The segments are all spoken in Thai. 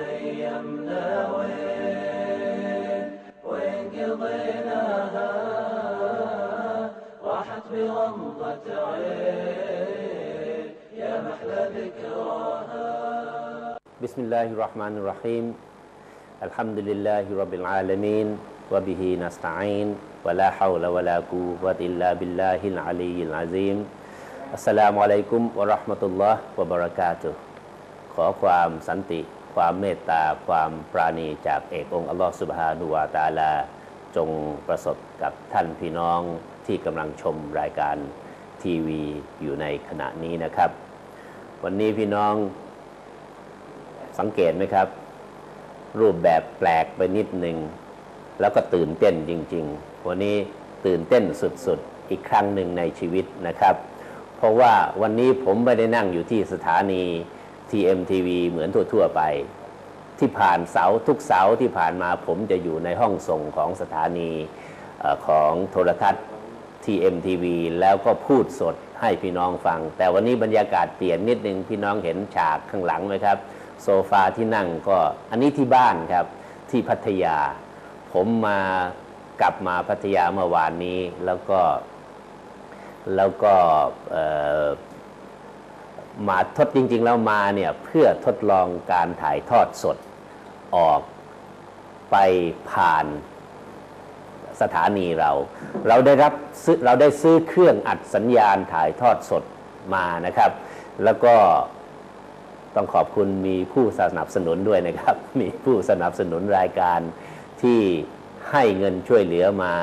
الايام لا وين وين قضيناها راحت بغمضة عين يا محلى ذكراها بسم الله الرحمن الرحيم الحمد لله رب العالمين وبه نستعين ولا حول ولا قوة إلا بالله العلي العظيم السلام عليكم ورحمة الله وبركاته ขอความสันติ ความเมตตา ความปราณีจากเอกองค์อัลลอฮฺสุบฮานุวาตาลา จงประสบกับท่านพี่น้องที่กำลังชมรายการทีวีอยู่ในขณะนี้นะครับ วันนี้พี่น้องสังเกตไหมครับ รูปแบบแปลกไปนิดหนึ่ง แล้วก็ตื่นเต้นจริง ๆ วันนี้ตื่นเต้นสุดๆ อีกครั้งหนึ่งในชีวิตนะครับ เพราะว่าวันนี้ผมไม่ได้นั่งอยู่ที่สถานี TMTV เหมือนทั่ว ๆ ไป ที่ผ่านเสาทุกเสาที่ผ่านมาผมจะอยู่ในห้องส่งของสถานีอของโทรทัศน์ TMTV แล้วก็พูดสดให้พี่น้องฟัง แต่วันนี้บรรยากาศเปลี่ยนนิดนึงพี่น้องเห็นฉากข้างหลังไหมครับ โซฟาที่นั่งก็อันนี้ที่บ้านครับที่พัทยา ผมมากลับมาพัทยาเมื่อวานนี้แล้วก็แล้วก็ มาทดจริง ๆ แล้วมาเนี่ยเพื่อทดลองการถ่ายทอดสดออกไปผ่านสถานีเรา เราได้รับซื้อเราได้ซื้อเครื่องอัดสัญญาณถ่ายทอดสดมานะครับ แล้วก็ต้องขอบคุณมีผู้สนับสนุนด้วยนะครับ มีผู้สนับสนุนรายการที่ให้เงินช่วยเหลือมา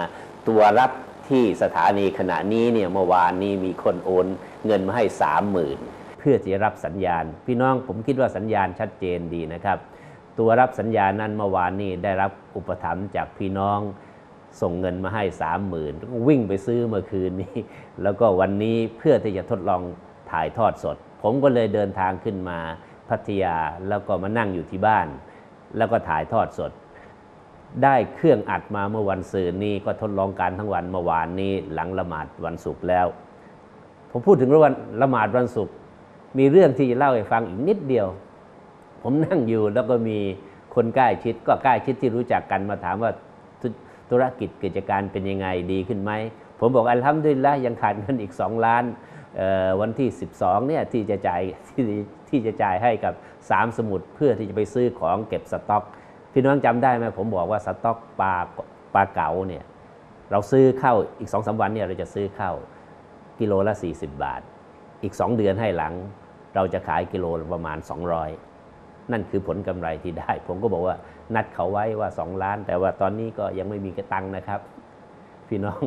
ตัวรับที่สถานีขณะนี้เนี่ยเมื่อวานนี้มีคนโอนเงินมาให้สามหมื่น เพื่อจะรับสัญญาณ พี่น้องผมคิดว่าสัญญาณชัดเจนดีนะครับ ตัวรับสัญญาณนั้นเมื่อวานนี้ได้รับอุปถัมภ์จากพี่น้องส่งเงินมาให้สามหมื่นวิ่งไปซื้อเมื่อคืนนี้ แล้วก็วันนี้เพื่อที่จะทดลองถ่ายทอดสด ผมก็เลยเดินทางขึ้นมาพัทยาแล้วก็มานั่งอยู่ที่บ้าน แล้วก็ถ่ายทอดสด ได้เครื่องอัดมาเมื่อวันศืนนี้ก็ทดลองการทั้งวันเมื่อวานนี้หลังละหมาดวันศุกร์แล้ว ผมพูดถึงเรื่องวันละหมาดวันศุกร์ มีเรื่องที่จะเล่าให้ฟังอีกนิดเดียว ผมนั่งอยู่แล้วก็มีคนใกล้ชิด ก็ใกล้ชิดที่รู้จักกันมาถามว่าธุรกิจกิจการเป็นยังไงดีขึ้นไหม ผมบอกอัลฮัมดุลิลละยังขาดเงินอีก 2 ล้านวันที่ 12เนี่ยที่จะจ่ายที่ที่จะจ่ายให้กับ 3 สมุดเพื่อที่จะไปซื้อของเก็บสต็อก พี่น้องจำได้ไหมผมบอกว่าสต็อกปลาปลาเก๋าเนี่ยเราซื้อเข้าอีก2อสวันเนี่ยเราจะซื้อเข้ากิโลละ 40 บาท อีก 2 เดือนให้หลัง เราจะขายกิโลประมาณ 200 นั่นคือผลกำไรที่ได้ ผมก็บอกว่านัดเขาไว้ว่า 2 ล้าน แต่ว่าตอนนี้ก็ยังไม่มีกระตังค์นะครับ พี่น้อง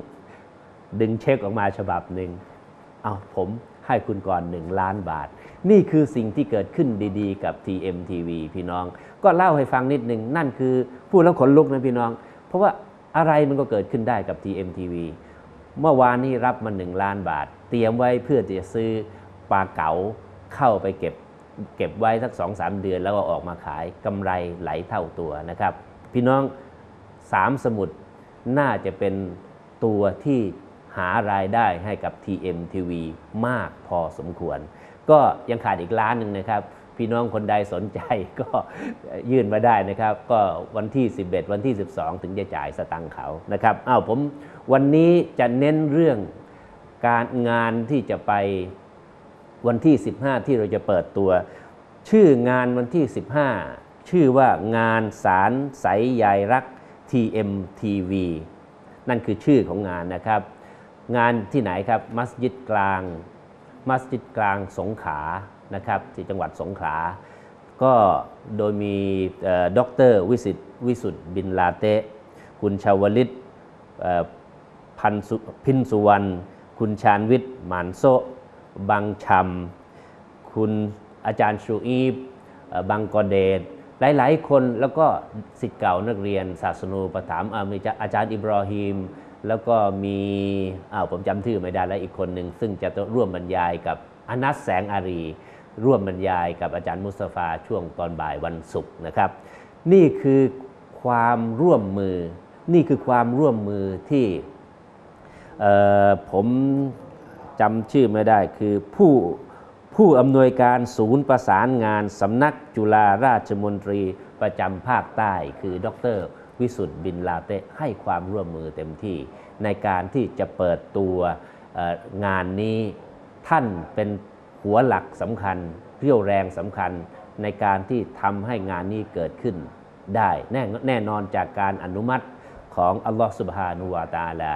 ดึงเช็คออกมาฉบับหนึ่งเอาผมให้คุณก่อน1ล้านบาท นี่คือสิ่งที่เกิดขึ้นดีๆ กับ TMTV พี่น้อง ก็เล่าให้ฟังนิดหนึ่งนั่นคือพูดแล้วขนลุกนะพี่น้อง เพราะว่าอะไรมันก็เกิดขึ้นได้กับ TMTV เมื่อวานนี้รับมา1ล้านบาท เตรียมไว้เพื่อจะซื้อปลาเก๋า เข้าไปเก็บเก็บไว้สักสองสามเดือน แล้วก็ออกมาขายกำไรไหลเท่าตัวนะครับ พี่น้องสามสมุดน่าจะเป็นตัวที่หารายได้ให้กับ TMTV มากพอสมควร ก็ยังขาดอีกล้านหนึ่งนะครับ พี่น้องคนใดสนใจก็ยื่นมาได้นะครับ ก็วันที่ 11 วันที่ 12 ถึงจะจ่ายสตังค์เขานะครับอ้าวผมวันนี้จะเน้นเรื่องการงานที่จะไป วันที่ 15 ที่เราจะเปิดตัว ชื่องานวันที่ 15 ชื่อว่างานสารใสยายรัก TMTV นั่นคือชื่อของงานนะครับ งานที่ไหนครับมัสยิดกลาง มัสยิดกลางสงขลานะครับที่จังหวัดสงขลาก็โดยมีด็อกเตอร์วิสิตวิสุทธ์บินลาเตะคุณชาวลิตพันสุพินสุวรรณ คุณชาญวิทย์หมานโซ บังชำคุณอาจารย์ชูอีบบังกอเดชหลาย ๆ คนแล้วก็สิทธิ์เก่านักเรียน ศาสนูปถัมภ์อ่ามีอาจารย์อิบรอฮีมแล้วก็มีอ้าวผมจำชื่อไม่ได้แล้วอีกคนหนึ่ง ซึ่งจะร่วมบรรยายกับอนัสแสงอารี ร่วมบรรยายกับอาจารย์มุสตาฟาช่วงตอนบ่ายวันศุกร์นะครับ นี่คือความร่วมมือ นี่คือความร่วมมือที่ผม จำชื่อไม่ได้คือผู้ผู้อำนวยการศูนย์ประสานงานสำนักจุฬาราชมนตรีประจำภาคใต้ คือดร วิสุทธ์บินลาเตให้ความร่วมมือเต็มที่ ในการที่จะเปิดตัวงานนี้ท่านเป็นหัวหลักสำคัญเรี่ยวแรงสำคัญในการที่ทำให้งานนี้เกิดขึ้นได้แน่แน่นอนจากการอนุมัติของอัลลอฮฺสุบฮานุวาตาลา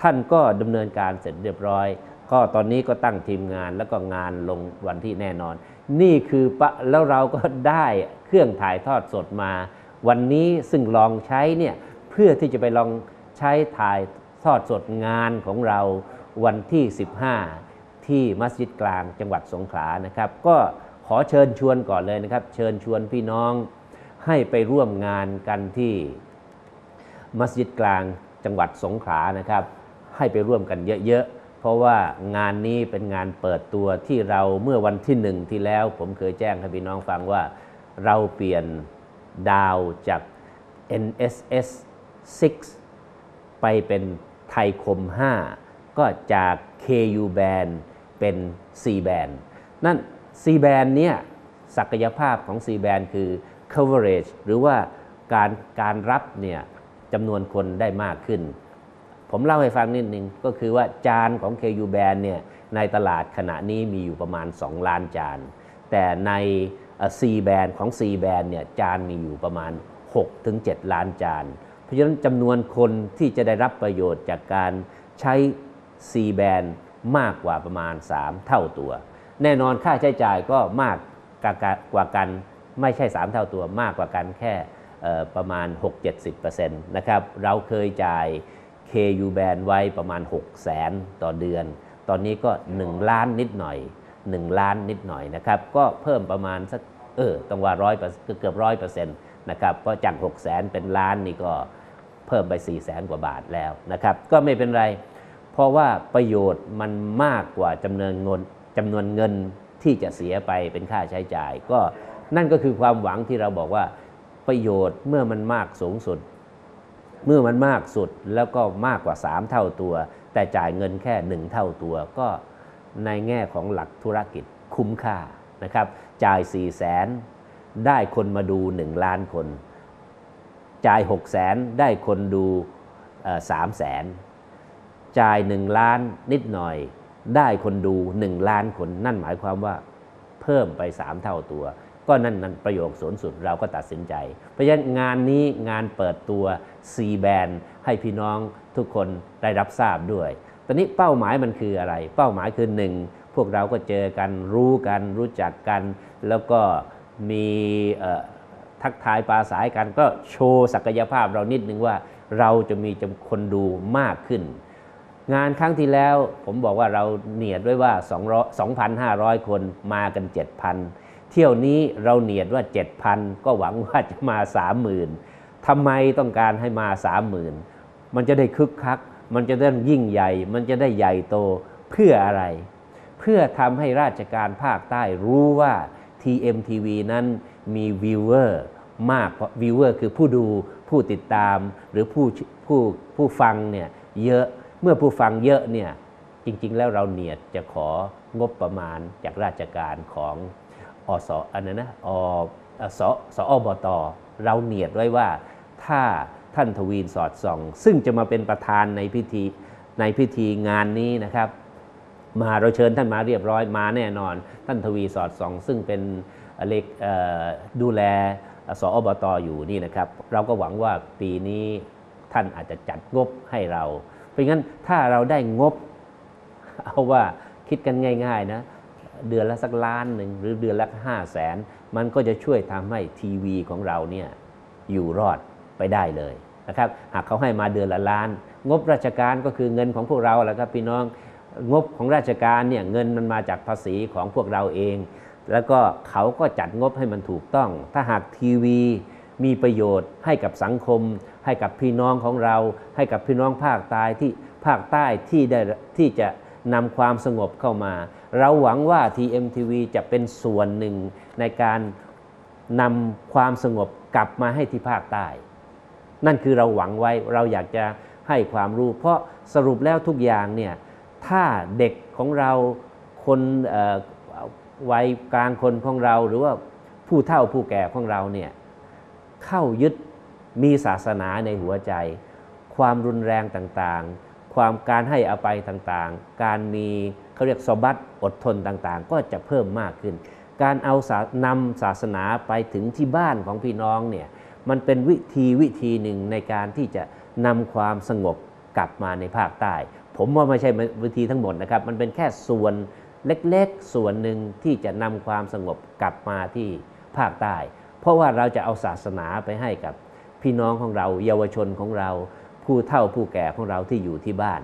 ท่านก็ดำเนินการเสร็จเรียบร้อย ก็ตอนนี้ก็ตั้งทีมงานแล้วก็งานลงวันที่แน่นอน นี่คือปะแล้วเราก็ได้เครื่องถ่ายทอดสดมา วันนี้ซึ่งลองใช้เนี่ยเพื่อที่จะไปลองใช้ถ่ายทอดสดงานของเราวันที่ 15 ที่มัสยิดกลางจังหวัดสงขลานะครับ ก็ขอเชิญชวนก่อนเลยนะครับ เชิญชวนพี่น้องให้ไปร่วมงานกันที่มัสยิดกลางจังหวัดสงขลานะครับ ให้ไปร่วมกันเยอะๆ เพราะว่างานนี้เป็นงานเปิดตัวที่เราเมื่อวันที่หนึ่งที่แล้ว ผมเคยแจ้งให้พี่น้องฟังว่าเราเปลี่ยนดาวจาก NSS 6 ไปเป็นไทยคม 5 ก็จาก KU band เป็น C band นั่น C band เนี่ยศักยภาพของ C band คือ coverage หรือว่าการการรับเนี่ยจำนวนคนได้มากขึ้น ผมเล่าให้ฟังนิดหนึ่งก็คือว่าจานของ KU band เนี่ยในตลาดขณะนี้มีอยู่ประมาณ 2 ล้านจาน แต่ในเอ่อ C band ของ C band เนี่ยจานมีอยู่ประมาณ 6-7 ล้านจาน เพราะฉะนั้นจำนวนคนที่จะได้รับประโยชน์จากการใช้ C band มากกว่าประมาณ 3 เท่าตัว แน่นอนค่าใช้จ่ายก็มากกว่ากันไม่ใช่ 3 เท่าตัวมากกว่ากันแค่เอ่อประมาณ 6-70%นะครับเราเคยจ่าย KU band ไว้ประมาณ 6 0แสนต่อเดือน ตอนนี้ก็ 1 ล้านนิดหน่อย 1 ล้านนิดหน่อยนะครับ ก็เพิ่มประมาณสักเออต้องว่าร้อยเกือบร้อยเปอร์เซ็นต์นะครับ เพราะจาก6 0แสนเป็นล้านนี่ก็เพิ่มไป 4 0 0แสนกว่าบาทแล้วนะครับ ก็ไม่เป็นไร เพราะว่าประโยชน์มันมากกว่าจำนวนเงินจำนวนเงินที่จะเสียไปเป็นค่าใช้จ่าย ก็นั่นก็คือความหวังที่เราบอกว่าประโยชน์เมื่อมันมากสูงสุด เมื่อมันมากสุดแล้วก็มากกว่า 3 เท่าตัว แต่จ่ายเงินแค่ 1 เท่าตัว ก็ในแง่ของหลักธุรกิจคุ้มค่านะครับ จ่าย4 0 0แสนได้คนมาดู 1 ล้านคน จ่าย6 0แสนได้คนดูสามแสนจ่าย 1 ล้านนิดหน่อย ได้คนดู 1 ล้านคน นั่นหมายความว่าเพิ่มไป 3 เท่าตัว ก็นั่นนั่นประโยคสูงสุดเราก็ตัดสินใจ เพราะฉะนั้นงานนี้งานเปิดตัว C band ให้พี่น้องทุกคนได้รับทราบด้วย ตอนนี้เป้าหมายมันคืออะไร เป้าหมายคือหนึ่งพวกเราก็เจอกันรู้กันรู้จักกัน แล้วก็มีทักทายปราสายกันก็โชว์ศักยภาพเรานิดนึงว่าเราจะมีจำคนดูมากขึ้น งานครั้งที่แล้วผมบอกว่าเราเนียดไว้ว่า 2,500 คนมากัน 7,000 เที่ยวนี้เราเนียดว่า 7,000 ก็หวังว่าจะมา 30,000ทำไมต้องการให้มา 30,000 มันจะได้คึกคัก มันจะได้ยิ่งใหญ่ มันจะได้ใหญ่โตเพื่ออะไร เพื่อทำให้ราชการภาคใต้รู้ว่า TMTV นั้นมีวิวเวอร์มากเพราะวิวเวอร์คือผู้ดูผู้ติดตามหรือผู้ผู้ผู้ฟังเนี่ยเยอะเมื่อผู้ฟังเยอะเนี่ยจริงๆ แล้วเราเนียดจะของบประมาณจากราชการของ อสอันนั้นนะอสสอบต เราเนียดไว้ว่าถ้าท่านทวีนสอดส่อง ซึ่งจะมาเป็นประธานในพิธีในพิธีงานนี้นะครับ มาเราเชิญท่านมาเรียบร้อยมาแน่นอน ท่านทวีสอดส่อง ซึ่งเป็นเล็กดูแลสอบตอยู่นี่นะครับ เราก็หวังว่าปีนี้ท่านอาจจะจัดงบให้เรา เพราะงั้นถ้าเราได้งบเอาว่าคิดกันง่าย ๆ นะ เดือนละสักล้านหนึ่งหรือเดือนละห้าแสนมันก็จะช่วยทำให้ทีวีของเราเนี่ยอยู่รอดไปได้เลยนะครับหากเขาให้มาเดือนละล้าน งบราชการก็คือเงินของพวกเราแหละครับพี่น้องงบของราชการเนี่ยเงินมันมาจากภาษีของพวกเราเอง แล้วก็เขาก็จัดงบให้มันถูกต้อง ถ้าหากทีวีมีประโยชน์ให้กับสังคม ให้กับพี่น้องของเรา ให้กับพี่น้องภาคใต้ที่ภาคใต้ที่ได้ที่จะนำความสงบเข้ามา เราหวังว่า TMTV จะเป็นส่วนหนึ่งในการนำความสงบกลับมาให้ที่ภาคใต้ นั่นคือเราหวังไว้เราอยากจะให้ความรู้ เพราะสรุปแล้วทุกอย่างเนี่ยถ้าเด็กของเราคนวัยกลางคนของเราหรือว่าผู้เฒ่าผู้แก่ของเราเนี่ยเข้ายึดมีศาสนาในหัวใจ ความรุนแรงต่างๆ ความการให้อภัยต่างๆ การมี เขาเรียกสบัตอดทนต่างๆ ก็จะเพิ่มมากขึ้น การเอาานำศาสนาไปถึงที่บ้านของพี่น้องเนี่ยมันเป็นวิธีวิธีหนึ่งในการที่จะนำความสงบกลับมาในภาคใต้ ผมว่าไม่ใช่วิธีทั้งหมดนะครับ มันเป็นแค่ส่วนเล็กๆ ส่วนหนึ่งที่จะนำความสงบกลับมาที่ภาคใต้ เพราะว่าเราจะเอาศาสนาไปให้กับพี่น้องของเรา เยาวชนของเรา ผู้เฒ่าผู้แก่ของเราที่อยู่ที่บ้าน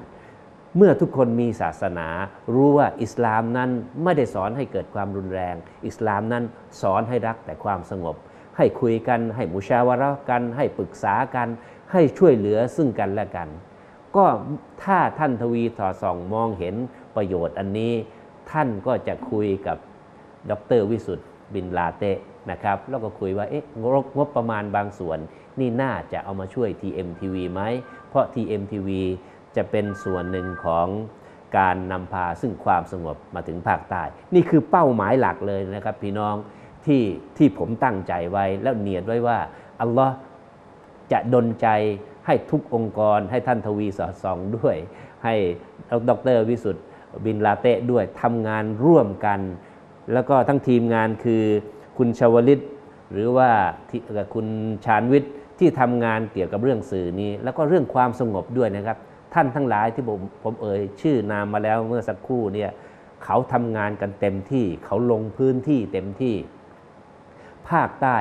เมื่อทุกคนมีศาสนา รู้ว่าอิสลามนั้นไม่ได้สอนให้เกิดความรุนแรง อิสลามนั้นสอนให้รักแต่ความสงบ ให้คุยกัน ให้มุชาวาระกัน ให้ปรึกษากัน ให้ช่วยเหลือซึ่งกันและกัน ก็ถ้าท่านทวีสอดส่องมองเห็นประโยชน์อันนี้ ท่านก็จะคุยกับดรวิสุทธ์บินลาเตนะครับแล้วก็คุยว่าเอ๊ะงบงบประมาณบางส่วน นี่น่าจะเอามาช่วย TMTV ไหมเพราะ TMTV จะเป็นส่วนหนึ่งของการนำพาซึ่งความสงบมาถึงภาคใต้ นี่คือเป้าหมายหลักเลยนะครับพี่น้องที่ที่ผมตั้งใจไว้แล้วเนียดไว้ว่า อัลลอฮ์จะดลใจให้ทุกองค์กร ให้ท่านทวีสอดส่องด้วย ให้ดรวิสุทธ์บินลาเตะด้วยทำงานร่วมกัน แล้วก็ทั้งทีมงานคือคุณชวลิต หรือว่าคุณชาญวิทย์ที่ทำงานเกี่ยวกับเรื่องสื่อนี้ แล้วก็เรื่องความสงบด้วยนะครับ ท่านทั้งหลายที่ผมผมเอ่ยชื่อนามมาแล้วเมื่อสักครู่เนี่ยเขาทำงานกันเต็มที่เขาลงพื้นที่เต็มที่ ภาคใต้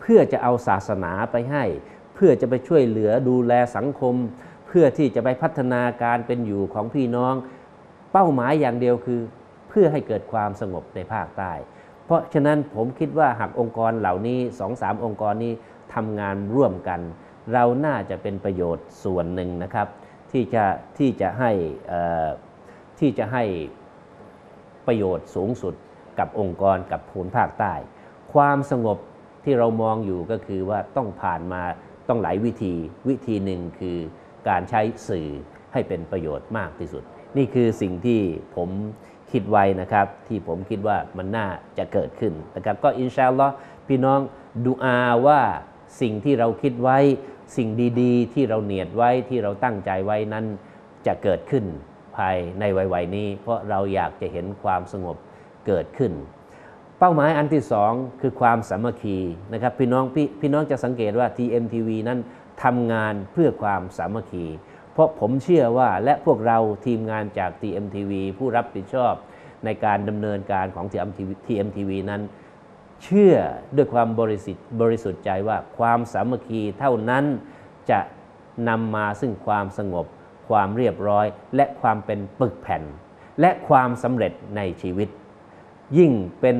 เพื่อจะเอาศาสนาไปให้ เพื่อจะไปช่วยเหลือดูแลสังคม เพื่อที่จะไปพัฒนาการเป็นอยู่ของพี่น้อง เป้าหมายอย่างเดียวคือ เพื่อให้เกิดความสงบในภาคใต้ เพราะฉะนั้นผมคิดว่าหากองค์กรเหล่านี้สองสามองค์กรนี้ทำงานร่วมกัน เราน่าจะเป็นประโยชน์ส่วนหนึ่งนะครับ ที่จะที่จะให้ที่จะให้ประโยชน์สูงสุดกับองค์กรกับภูมิภาคใต้ ความสงบที่เรามองอยู่ก็คือว่าต้องผ่านมาต้องหลายวิธีวิธีหนึ่งคือการใช้สื่อให้เป็นประโยชน์มากที่สุด นี่คือสิ่งที่ผมคิดไว้นะครับ ที่ผมคิดว่ามันน่าจะเกิดขึ้นนะครับ ก็อินชาอัลลอฮ์พี่น้องดูอาว่าสิ่งที่เราคิดไว้ สิ่งดีๆ ที่เราเนียดไว้ที่เราตั้งใจไว้นั้นจะเกิดขึ้นภายในวัยๆนี้ เพราะเราอยากจะเห็นความสงบเกิดขึ้น เป้าหมายอันที่สองคือความสามัคคีนะครับพี่น้องพี่พี่น้องจะสังเกตว่า TMTV นั้นทำงานเพื่อความสามัคคี เพราะผมเชื่อว่าและพวกเราทีมงานจาก TMTV ผู้รับผิดชอบในการดำเนินการของ TMTV, TMTV นั้น เชื่อด้วยความบริสุทธิ์บริสุทธิ์ใจว่าความสามัคคีเท่านั้นจะนำมาซึ่งความสงบ ความเรียบร้อย และความเป็นปึกแผ่น และความสำเร็จในชีวิต ยิ่งเป็น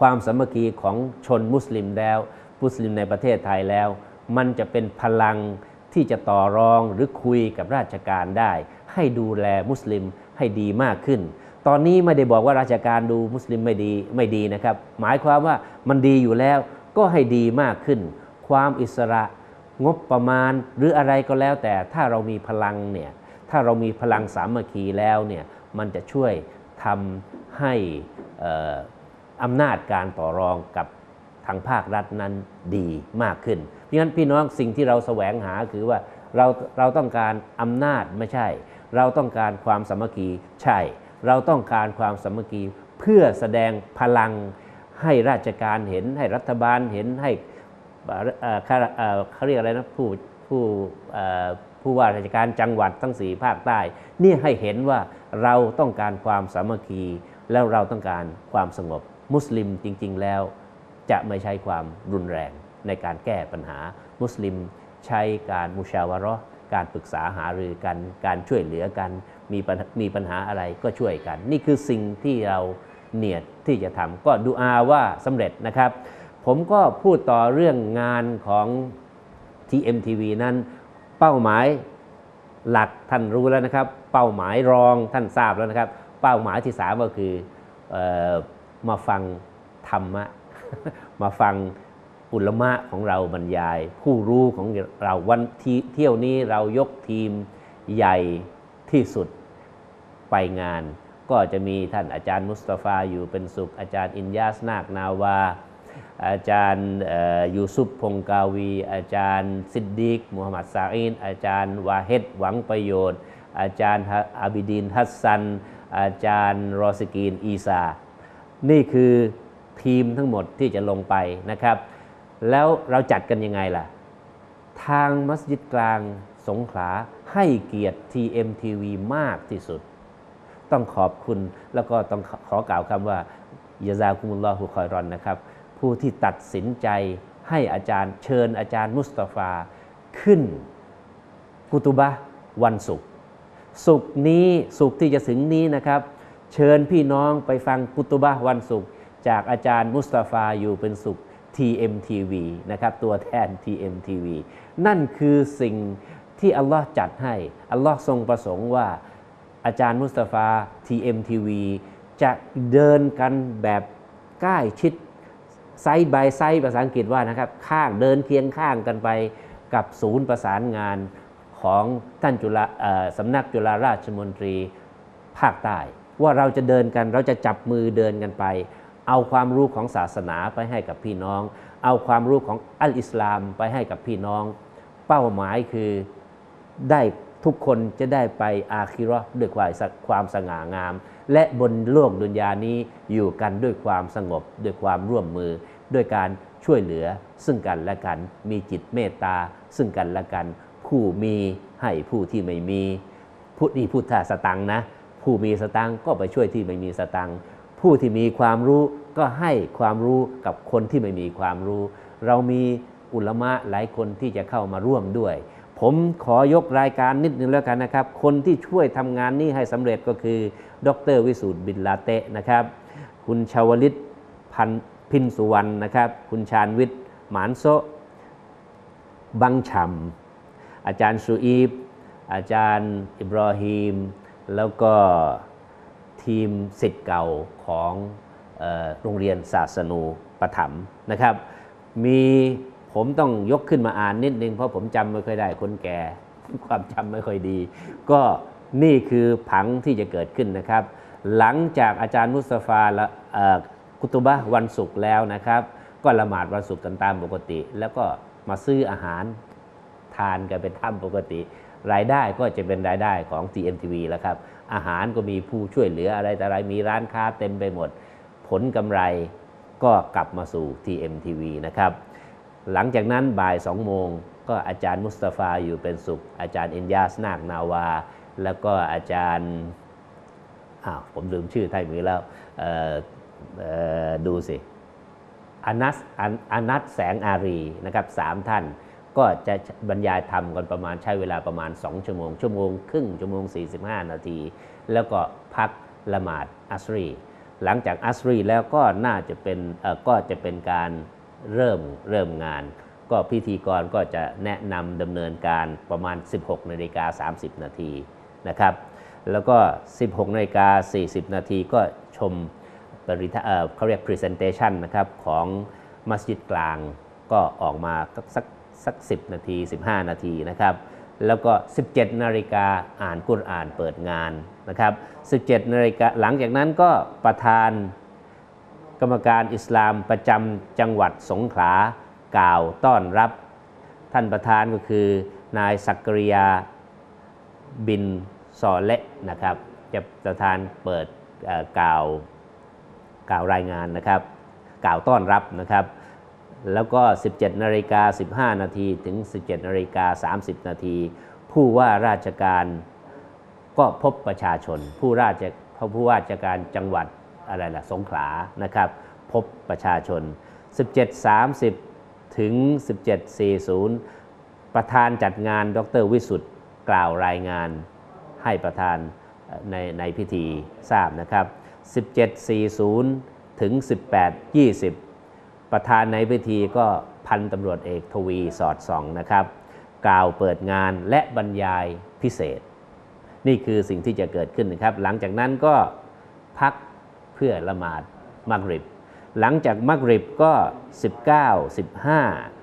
ความสามัคคีของชนมุสลิมแล้ว มุสลิมในประเทศไทยแล้ว มันจะเป็นพลังที่จะต่อรองหรือคุยกับราชการได้ ให้ดูแลมุสลิมให้ดีมากขึ้น ตอนนี้ไม่ได้บอกว่าราชการดูมุสลิมไม่ดีไม่ดีนะครับ หมายความว่ามันดีอยู่แล้วก็ให้ดีมากขึ้น ความอิสระงบประมาณหรืออะไรก็แล้วแต่ถ้าเรามีพลังเนี่ยถ้าเรามีพลังสามัคคีแล้วเนี่ยมันจะช่วยทำให้อออำนาจการต่อรองกับทางภาครัฐนั้นดีมากขึ้น เพราะฉะนั้นพี่น้องสิ่งที่เราแสวงหาคือว่าเราเราต้องการอำนาจไม่ใช่ เราต้องการความสามัคคีใช่ เราต้องการความสามัคคีเพื่อแสดงพลังให้ราชการเห็น ให้รัฐบาลเห็นให้เขาเรียกอะไรนะผู้ผู้ผู้ว่าราชการจังหวัดทั้งสี่ภาคใต้ นี่ให้เห็นว่าเราต้องการความสามัคคี แล้วเราต้องการความสงบ มุสลิมจริง ๆ แล้วจะไม่ใช้ความรุนแรงในการแก้ปัญหา มุสลิมใช้การมุชาวะราะห์การปรึกษาหารือกัน การช่วยเหลือกัน มีปัญหามีปัญหาอะไรก็ช่วยกัน นี่คือสิ่งที่เราเนียดที่จะทำก็ดูอาว่าสำเร็จนะครับ ผมก็พูดต่อเรื่องงานของ TMTV นั้น เป้าหมายหลักท่านรู้แล้วนะครับ เป้าหมายรองท่านทราบแล้วนะครับ เป้าหมายที่สามก็คือออมาฟังธรรมะ มาฟังอุลมะของเราบรรยาย ผู้รู้ของเราวันที่เที่ยวนี้เรายกทีมใหญ่ที่สุด ไปงาน ก็จะมีท่านอาจารย์มุสตาฟาอยู่เป็นสุข อาจารย์อินยาสนาคนาวา อาจารย์ยูซุปพงกาวี อาจารย์ซิดดิกมูฮัมหมัดซาอินอาจารย์วาเฮดหวังประโยชน์ อาจารย์อาบิดินฮัสซัน อาจารย์รอสกีนอีซา นี่คือทีมทั้งหมดที่จะลงไปนะครับ แล้วเราจัดกันยังไงล่ะ ทางมัสยิดกลางสงขลาให้เกียรติ TMTV มากที่สุด ต้องขอบคุณ แล้วก็ต้องขอกล่าวคำว่ายาซาคุมุลลอฮุคอยรอนนะครับ ผู้ที่ตัดสินใจให้อาจารย์เชิญอาจารย์มุสตาฟาขึ้นกุตุบะวันศุกร์ศุกร์นี้ศุกร์ที่จะถึงนี้นะครับ เชิญพี่น้องไปฟังกุตุบะวันศุกร์จากอาจารย์มุสตาฟาอยู่เป็นสุข TMTV นะครับตัวแทน TMTV นั่นคือสิ่งที่อัลลอฮ์จัดให้อัลลอฮ์ทรงประสงค์ว่า อาจารย์มุสตาฟา TMTV จะเดินกันแบบใกล้ชิดไซส์บายไซส์ภาษาอังกฤษว่านะครับ ข้างเดินเคียงข้างกันไปกับศูนย์ประสานงานของท่านจุฬาสำนักจุฬาราชมนตรีภาคใต้ ว่าเราจะเดินกันเราจะจับมือเดินกันไป เอาความรู้ของศาสนาไปให้กับพี่น้อง เอาความรู้ของอัลอิสลามไปให้กับพี่น้อง เป้าหมายคือได้ ทุกคนจะได้ไปอาคิราะห์ด้วยความสความสง่างาม และบนโลกดุนยานี้อยู่กันด้วยความสงบ ด้วยความร่วมมือ ด้วยการช่วยเหลือ ซึ่งกันและกัน มีจิตเมตตา ซึ่งกันและกัน ผู้มีให้ผู้ที่ไม่มีผู้นี่พูดท่าสตังนะ ผู้มีสตังก็ไปช่วยที่ไม่มีสตังผู้ที่มีความรู้ก็ให้ความรู้กับคนที่ไม่มีความรู้ เรามีอุลมะหลายคนที่จะเข้ามาร่วมด้วย ผมขอยกรายการนิดนึงแล้วกันนะครับ คนที่ช่วยทำงานนี้ให้สำเร็จก็คือ ดรวิสูตรบินลาเตะนะครับ คุณชาวลิตพันพินสุวรรณนะครับ คุณชาญวิทย์หมานโซบังฉ่ำอาจารย์สุอีบอาจารย์อิบรอฮีม แล้วก็ทีมสิทธิ์เก่าของออโรงเรียนศาสนูปถัมภ์นะครับ มี ผมต้องยกขึ้นมาอ่านนิดนึง เพราะผมจำไม่ค่อยได้คนแก่ ความจำไม่ค่อยดี ก็นี่คือผังที่จะเกิดขึ้นนะครับ หลังจากอาจารย์มุสตาฟาละกุตุบะวันศุกร์แล้วนะครับ ก็ละหมาดวันศุกร์กันตามปกติ แล้วก็มาซื้ออาหารทานกันเป็นถ้ำปกติ รายได้ก็จะเป็นรายได้ของ TMTV แล้วครับ อาหารก็มีผู้ช่วยเหลืออะไรแต่อะไรมีร้านค้าเต็มไปหมด ผลกำไรก็กลับมาสู่ TMTV นะครับ หลังจากนั้นบ่ายสองโมงก็อาจารย์มุสตาฟาอยู่เป็นสุข อาจารย์อินยาสนาคนาวา แล้วก็อาจารย์อ้าวผมลืมชื่อไทยมือแล้วดูสิอนัสอนอนัสแสงอารีนะครับสามท่านก็จะบรรยายธรรมกันประมาณใช้เวลาประมาณ 2 ชั่วโมง ชั่วโมงครึ่งชั่วโมง 45 นาที แล้วก็พักละหมาดอัสรี หลังจากอัสรีแล้วก็น่าจะเป็นก็จะเป็นการ เริ่มเริ่มงาน ก็พิธีกรก็จะแนะนำดำเนินการประมาณ 16นาฬิกา30 นาทีนะครับแล้วก็ 16นาฬิกา40 นาทีก็ชมปริทเเขาเรียก Presentation นะครับของมัสยิดกลางก็ออกมาสักสัก 10 นาที 15 นาทีนะครับแล้วก็ 17 นาฬิกาอ่านกุรอานเปิดงานนะครับ 17 นาฬิกาหลังจากนั้นก็ประธาน กรรมการอิสลามประจำจังหวัดสงขลากล่าวต้อนรับ ท่านประธานก็คือนายสักกริยาบินซอเละนะครับ จะประธานเปิดกล่าวกล่าวรายงานนะครับ กล่าวต้อนรับนะครับ แล้วก็ 17นาฬิกา15 นาทีถึง 17นาฬิกา30 นาทีผู้ว่าราชการก็พบประชาชน ผู้ราชผู้ว่าราชการจังหวัด อะไรล่ะสงขลานะครับ พบประชาชน 1730 ถึง 1740 ประธานจัดงานดรวิสุทธ์กล่าวรายงานให้ประธานในในพิธีทราบนะครับ 1740 ถึง 1820 ประธานในพิธีก็พันตำรวจเอกทวีสอดส่องนะครับกล่าวเปิดงานและบรรยายพิเศษ นี่คือสิ่งที่จะเกิดขึ้นนะครับ หลังจากนั้นก็พัก พื่อละหมาดมักริบ หลังจากมักริบก็ 19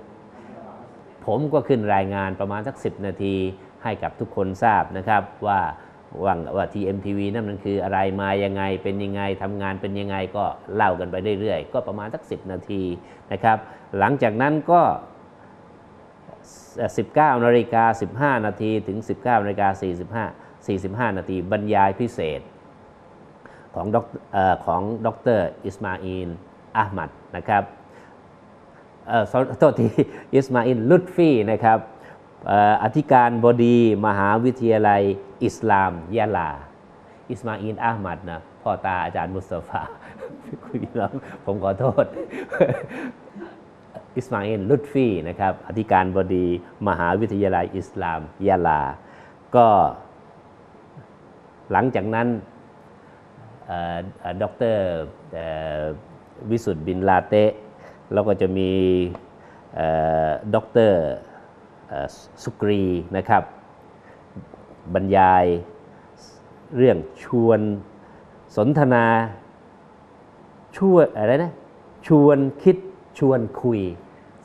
15 ผมก็ขึ้นรายงานประมาณสัก 10 นาทีให้กับทุกคนทราบนะครับว่าว่างว่า TMTV นั่นมันคืออะไรมายังไงเป็นยังไงทำงานเป็นยังไงก็เล่ากันไปเรื่อยๆ ก็ประมาณสัก 10 นาทีนะครับ หลังจากนั้นก็ 19นาฬิกา15 นาทีถึง 19นาฬิกา45 45 นาทีบรรยายพิเศษ ของดอกเอ่อของดรอิสมาอินอาหมัดนะครับเอ่อ sorry โทษทีอิสมาอินลุตฟีนะครับออธิการบดีมหาวิทยาลัยอิสลามยะลา อิสมาอินอาหมัดนะพ่อตาอาจารย์มุสตาฟาคุยแล้วผมขอโทษ อิสมาอินลุตฟีนะครับอธิการบดีมหาวิทยาลัยอิสลามยะลา ก็หลังจากนั้น ดอกเตอรเอ่อวิสุทธ์บินลาเตะแล้วก็จะมีเอ่อดอกเตอรเอ่อสุกรีนะครับ บรรยายเรื่องชวนสนทนาชวนอะไรนะชวนคิดชวนคุย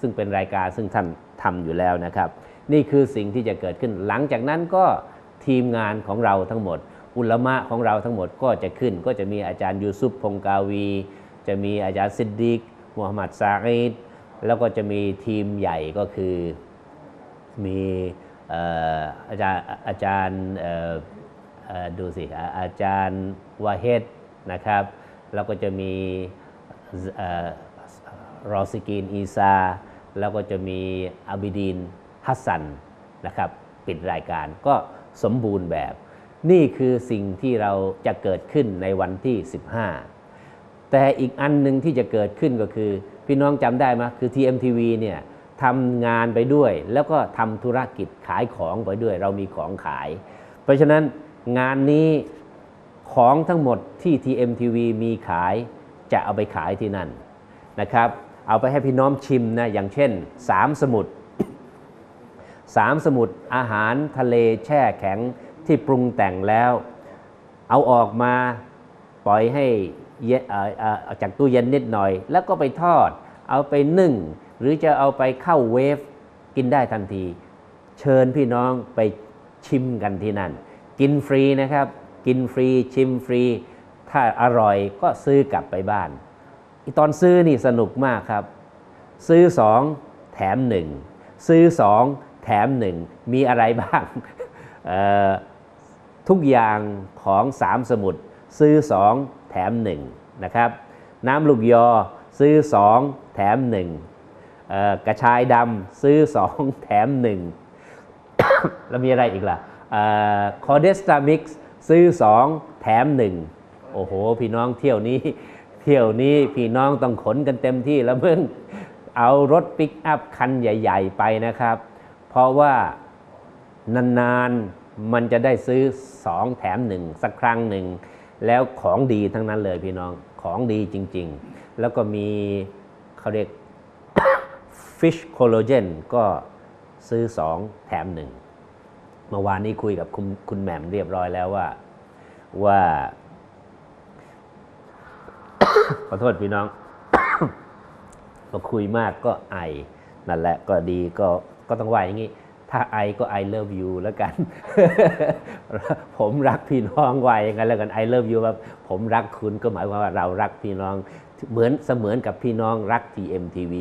ซึ่งเป็นรายการซึ่งท่านทำอยู่แล้วนะครับ นี่คือสิ่งที่จะเกิดขึ้นหลังจากนั้นก็ทีมงานของเราทั้งหมด อุลมะของเราทั้งหมดก็จะขึ้น ก็จะมีอาจารย์ยูซุปพงกาวี จะมีอาจารย์ซิดดิกมูฮัมหมัดซาอิดแล้วก็จะมีทีมใหญ่ก็คือมีอาจารย์อาจารย์ดูสิอาจารย์วาเฮดนะครับแล้วก็จะมีรอซิกีนอีซา แล้วก็จะมีอบิดีนฮัสซันนะครับปิดรายการก็สมบูรณ์แบบ นี่คือสิ่งที่เราจะเกิดขึ้นในวันที่ 15 แต่อีกอันหนึ่งที่จะเกิดขึ้นก็คือ พี่น้องจำได้ไหมคือ TMTV เนี่ยทำงานไปด้วย แล้วก็ทำธุรกิจขายของไปด้วย เรามีของขาย เพราะฉะนั้นงานนี้ของทั้งหมดที่ TMTV มีขายจะเอาไปขายที่นั่นนะครับ เอาไปให้พี่น้องชิมนะอย่างเช่น3สมุดสามสมุดอาหารทะเลแช่แข็ง ที่ปรุงแต่งแล้ว เอาออกมาปล่อยให้เย็นเอ่อเอ่อจากตู้เย็นนิดหน่อย แล้วก็ไปทอด เอาไปนึ่ง หรือจะเอาไปเข้าเวฟกินได้ทันที เชิญพี่น้องไปชิมกันที่นั่น กินฟรีนะครับ กินฟรีชิมฟรี ถ้าอร่อยก็ซื้อกลับไปบ้านตอนซื้อนี่สนุกมากครับ ซื้อสองแถมหนึ่งซื้อสองแถมหนึ่งมีอะไรบ้างเอ่อ ทุกอย่างของสามสมุดซื้อสองแถมหนึ่งนะครับน้ำลูกยอซื้อสองแถมหนึ่งกระชายดำซื้อสองแถมหนึ่งแล้วมีอะไรอีกล่ะคอเดสตามิกซ์ซื้อ 2 แถม 1 โอ้โห พี่น้องเที่ยวนี้ เที่ยวนี้พี่น้องต้องขนกันเต็มที่แล้วเพิ่งเอารถปิกอัพคันใหญ่ ๆ ไปนะครับ เพราะว่านาน ๆ มันจะได้ซื้อ 2 แถม 1 สักครั้งหนึ่ง แล้วของดีทั้งนั้นเลยพี่น้องของดีจริง ๆ แล้วก็มีเขาเรียก Fish Collagen ก็ซื้อ 2 แถม 1 เมื่อวานนี้คุยกับคุณคุณแหม่มเรียบร้อยแล้วว่าว่า ขอโทษพี่น้องก็คุยมากก็ไอ นั่นแหละก็ดีก็ก็ต้องว่าอย่างนี้ ถ้าไอก็ I love you แล้วกัน ผมรักพี่น้องว่าอย่างนั้นแล้วกัน I love you ว่าผมรักคุณก็หมายความว่าเรารักพี่น้อง เหมือนเสมือนกับพี่น้องรัก TMTV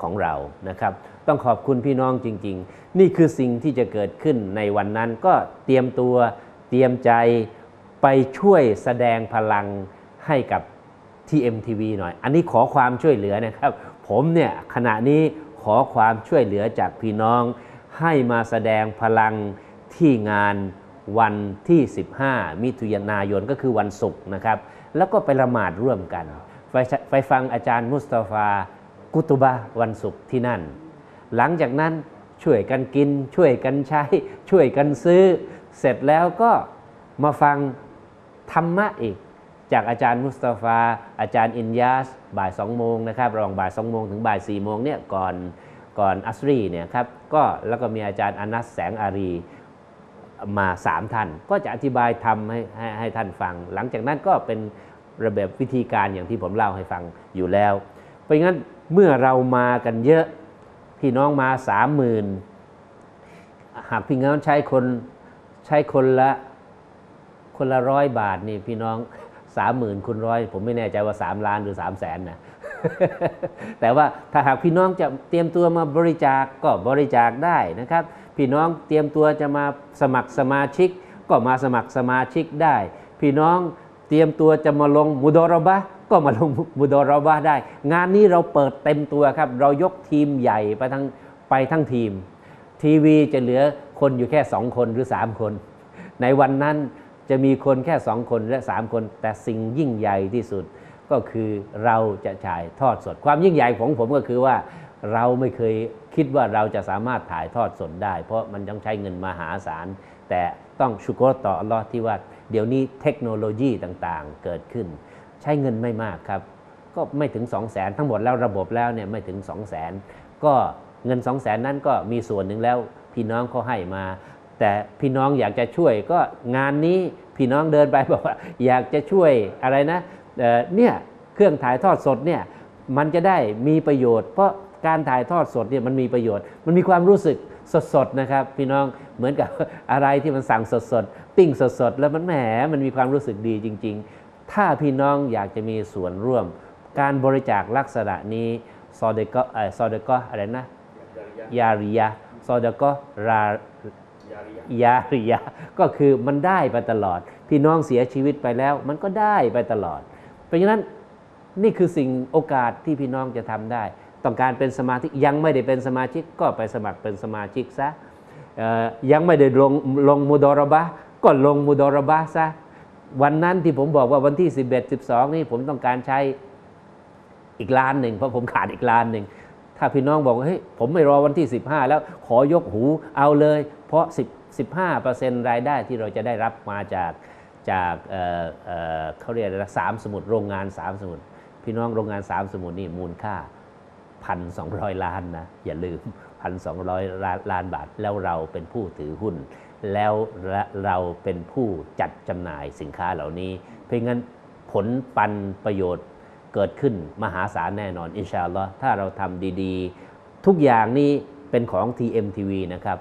ของเรานะครับ ต้องขอบคุณพี่น้องจริง ๆ นี่คือสิ่งที่จะเกิดขึ้นในวันนั้นก็เตรียมตัวเตรียมใจไปช่วยแสดงพลังให้กับ TMTV หน่อย อันนี้ขอความช่วยเหลือนะครับ ผมเนี่ยขณะนี้ขอความช่วยเหลือจากพี่น้อง ให้มาแสดงพลังที่งานวันที่ 15 มิถุนายนก็คือวันศุกร์นะครับ แล้วก็ไปละหมาดร่วมกัน ไปไปฟังอาจารย์มุสตาฟากุตุบะวันศุกร์ที่นั่น หลังจากนั้นช่วยกันกิน ช่วยกันใช้ ช่วยกันซื้อ เสร็จแล้วก็มาฟังธรรมะอีก จากอาจารย์มุสตาฟา อาจารย์อินยาส บ่ายสองโมงนะครับรองบ่ายสองโมงถึงบ่ายสี่โมงเนี่ยก่อน ก่อนอัสรีเนี่ยครับก็แล้วก็มีอาจารย์อนัสแสงอารีมาสามท่าน ก็จะอธิบายทำให้ให้ให้ท่านฟัง หลังจากนั้นก็เป็นระเบียบวิธีการอย่างที่ผมเล่าให้ฟังอยู่แล้ว เพราะงั้นเมื่อเรามากันเยอะพี่น้องมาสามหมื่นหากพี่น้องใช้คนใช้คนละคนละร้อยบาทนี่พี่น้องสามหมื่นคูณร้อยผมไม่แน่ใจว่าสามล้านหรือสามแสนนะ แต่ว่าถ้าหากพี่น้องจะเตรียมตัวมาบริจาคก็บริจาคได้นะครับ พี่น้องเตรียมตัวจะมาสมัครสมาชิก ก็มาสมัครสมาชิกได้ พี่น้องเตรียมตัวจะมาลงมุดอรบะก็มาลงมุดอรบะได้ งานนี้เราเปิดเต็มตัวครับ เรายกทีมใหญ่ไปทั้งไปทั้งทีม ทีวีจะเหลือคนอยู่แค่สองคนหรือสามคน ในวันนั้นจะมีคนแค่สองคนและสามคน แต่สิ่งยิ่งใหญ่ที่สุด ก็คือเราจะถ่ายทอดสด ความยิ่งใหญ่ของผมก็คือว่าเราไม่เคยคิดว่าเราจะสามารถถ่ายทอดสดได้ เพราะมันต้องใช้เงินมหาศาล แต่ต้องชุกรต่ออัลลอฮ์ที่ว่าเดี๋ยวนี้เทคโนโลยีต่างๆ เกิดขึ้น ใช้เงินไม่มากครับ ก็ไม่ถึง 2 0 0แสนทั้งหมดแล้วระบบแล้วเนี่ยไม่ถึง 2 0 0แสนก็เงิน 2 0 0แสนนั้นก็มีส่วนหนึ่งแล้วพี่น้องเขาให้มา แต่พี่น้องอยากจะช่วยก็งานนี้พี่น้องเดินไปบอกว่าอยากจะช่วยอะไรนะ เนี่ยเครื่องถ่ายทอดสดเนี่ยมันจะได้มีประโยชน์ เพราะการถ่ายทอดสดเนี่ยมันมีประโยชน์ มันมีความรู้สึกสดๆนะครับ พี่น้องเหมือนกับอะไรที่มันสั่งสดๆปิ้งสดๆแล้วมันแหมมันมีความรู้สึกดีจริง ๆ ถ้าพี่น้องอยากจะมีส่วนร่วม การบริจาคลักษณะนี้ซอเดก็เอ่อซอเดก็อะไรนะยาริยะซอเดก็รายาริยะก็คือมันได้ไปตลอด พี่น้องเสียชีวิตไปแล้ว มันก็ได้ไปตลอด ราะฉะนั้นนี่คือสิ่งโอกาสที่พี่น้องจะทำได้ ต้องการเป็นสมาชิกยังไม่ได้เป็นสมาชิกก็ไปสมัครเป็นสมาชิกซะยังไม่ได้ลงลงมุดอรบะก็ลงมุดอรบะซะวันนั้นที่ผมบอกว่าวันที่ 11 12 นี่ผมต้องการใช้อีกล้านหนึ่งเพราะผมขาดอีกล้านหนึ่งถ้าพี่น้องบอกว่าเฮ้ยผมไม่รอวันที่ 15 แล้วขอยกหูเอาเลย เพราะ 10 15รายได้ที่เราจะได้รับมาจาก จากเเเขาเรียกอะไรนะสามสมุดโรงงานสามสมุดพี่น้องโรงงานสามสมุดนี่มูลค่า1,200ล้านนะอย่าลืม1,200ล้านล้านบาท แล้วเราเป็นผู้ถือหุ้น แล้วเราเป็นผู้จัดจำหน่ายสินค้าเหล่านี้ เพราะงั้นผลปันประโยชน์เกิดขึ้นมหาศาลแน่นอนอินชาอัลลอฮ์ถ้าเราทำดีๆ ทุกอย่างนี้เป็นของ TMTV นะครับ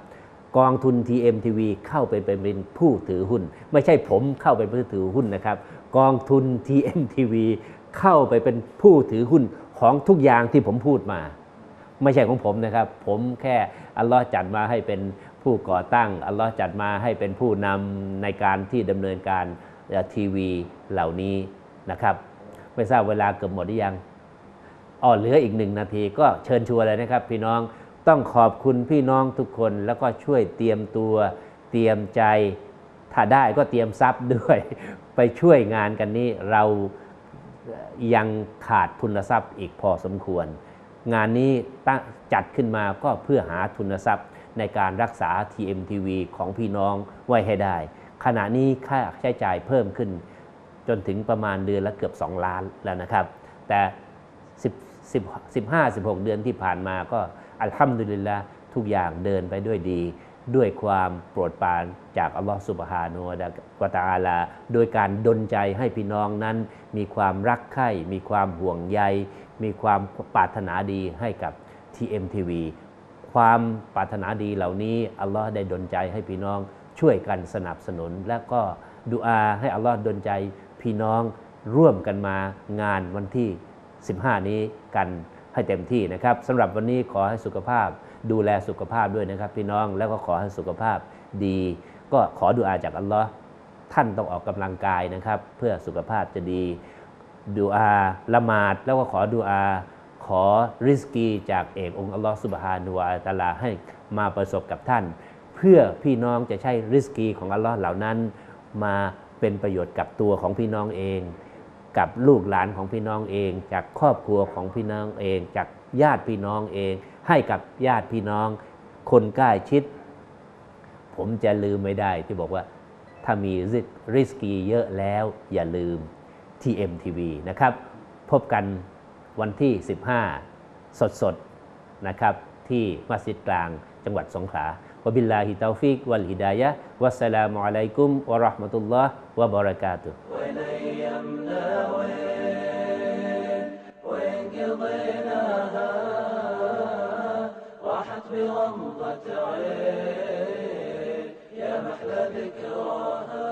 กองทุน TMTV เข้าไปเป็นผู้ถือหุ้น ไม่ใช่ผมเข้าไปเป็นผู้ถือหุ้นนะครับ กองทุน TMTV เข้าไปเป็นผู้ถือหุ้นของทุกอย่างที่ผมพูดมา ไม่ใช่ของผมนะครับ ผมแค่อัลลอฮ์จัดมาให้เป็นผู้ก่อตั้งอัลลอฮ์จัดมาให้เป็นผู้นำในการที่ดำเนินการทีวีเหล่านี้นะครับ ไม่ทราบเวลาเกือบหมดหรือยังอ๋อเหลืออีกหนึ่งนาทีก็เชิญชวนเลยนะครับ พี่น้อง ต้องขอบคุณพี่น้องทุกคนแล้วก็ช่วยเตรียมตัวเตรียมใจ ถ้าได้ก็เตรียมทรัพย์ด้วย ไปช่วยงานกันนี้เรายังขาดทุนทรัพย์อีกพอสมควร งานนี้จัดขึ้นมาก็เพื่อหาทุนทรัพย์ในการรักษา TMTV ของพี่น้องไว้ให้ได้ ขณะนี้ค่าใช้จ่ายเพิ่มขึ้น จนถึงประมาณเดือนละเกือบ 2 ล้านแล้วนะครับ แต่ 10 15 16 เดือนที่ผ่านมาก็ อัลฮัมดุลิลละทุกอย่างเดินไปด้วยดี ด้วยความโปรดปรานจากอัลลอฮฺสุบฮานุวะตะอาลา โดยการดลใจให้พี่น้องนั้น มีความรักใคร่มีความห่วงใย มีความปรารถนาดีให้กับ TMTV ความปรารถนาดีเหล่านี้อัลลอฮ์ได้ดลใจให้พี่น้องช่วยกันสนับสนุน และก็ดุอาให้อัลลอฮ์ดลใจพี่น้องร่วมกันมางานวันที่ 15 นี้กัน ให้เต็มที่นะครับสำหรับวันนี้ขอให้สุขภาพ ดูแลสุขภาพด้วยนะครับ พี่น้องแล้วก็ขอให้สุขภาพดี ก็ขอดุอาจากอัลลอฮ์ท่านต้องออกกำลังกายนะครับ เพื่อสุขภาพจะดีดูอาละหมาดแล้วก็ขอดูอาขอริสกีจากเอกองค์อัลลอฮ์สุบฮานุวาตาลาให้มาประสบกับท่าน เพื่อพี่น้องจะใช้ริสกีของอัลลอฮ์เหล่านั้น มาเป็นประโยชน์กับตัวของพี่น้องเอง กับลูกหลานของพี่น้องเอง จากครอบครัวของพี่น้องเอง จากญาติพี่น้องเอง ให้กับญาติพี่น้อง คนใกล้ชิด ผมจะลืมไม่ได้ที่บอกว่าถ้ามีริสกีเยอะแล้วอย่าลืม TMTV นะครับ พบกันวันที่ 15 สดๆนะครับที่มัสยิดกลางจังหวัดสงขลา Wabillahi taufiq wal hidayah. Wassalamualaikum warahmatullahi wabarakatuh. بغمضة عين يا محلى ذكراها